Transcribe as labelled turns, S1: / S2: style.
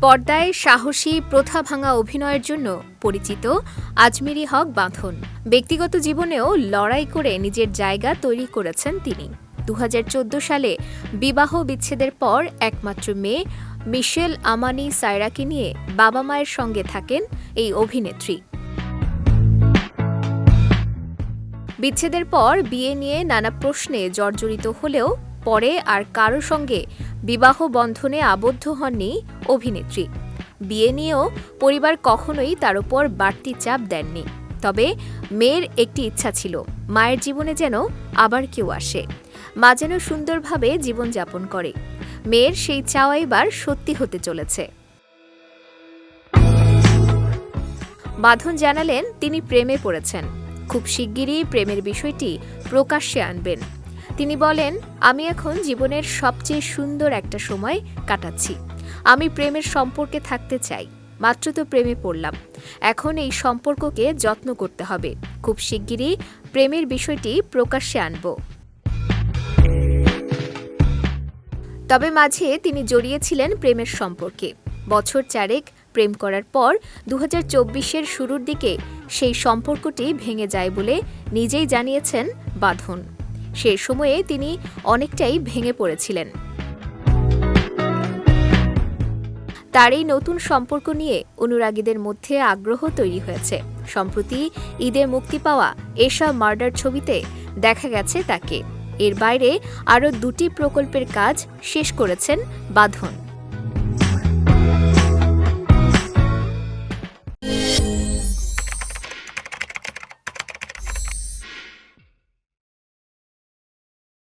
S1: পর্দায় সাহসী প্রথা ভাঙা অভিনয়ের জন্য পরিচিত আজমিরি হক বাঁধন। ব্যক্তিগত জীবনেও লড়াই করে নিজের জায়গা তৈরি করেছেন তিনি। দু হাজার চোদ্দ সালে বিবাহ বিচ্ছেদের পর একমাত্র মেয়ে মিশেল আমানি সায়রাকে নিয়ে বাবা মায়ের সঙ্গে থাকেন এই অভিনেত্রী। বিচ্ছেদের পর বিয়ে নিয়ে নানা প্রশ্নে জর্জরিত হলেও পরে আর কারও সঙ্গে বিবাহ বন্ধনে আবদ্ধ হননি অভিনেত্রী। বিয়ে নিয়েও পরিবার কখনোই তার উপর বাড়তি চাপ দেননি। তবে মেয়ের একটি ইচ্ছা ছিল, মায়ের জীবনে যেন আবার কেউ আসে, মা যেন সুন্দরভাবে জীবনযাপন করে। মেয়ের সেই চাওয়া এবার সত্যি হতে চলেছে। বাঁধন জানালেন, তিনি প্রেমে পড়েছেন। খুব শিগগিরই প্রেমের বিষয়টি প্রকাশ্যে আনবেন। তিনি বলেন, আমি এখন জীবনের সবচেয়ে সুন্দর একটা সময় কাটাচ্ছি। আমি প্রেমের সম্পর্কে থাকতে চাই, মাত্র তো প্রেমে পড়লাম। এখন এই সম্পর্ককে যত্ন করতে হবে। খুব শিগগিরই প্রেমের বিষয়টি প্রকাশ্যে আনব। তবে মাঝে তিনি জড়িয়েছিলেন প্রেমের সম্পর্কে। বছর চারেক প্রেম করার পর দু হাজার শুরুর দিকে সেই সম্পর্কটি ভেঙে যায় বলে নিজেই জানিয়েছেন বাঁধন। সে সময়ে তিনি অনেকটাই ভেঙে পড়েছিলেন। তার এই নতুন সম্পর্ক নিয়ে অনুরাগীদের মধ্যে আগ্রহ তৈরি হয়েছে। সম্প্রতি ঈদে মুক্তি পাওয়া এশা মার্ডার ছবিতে দেখা গেছে তাকে। এর বাইরে আরও দুটি প্রকল্পের কাজ শেষ করেছেন বাঁধন।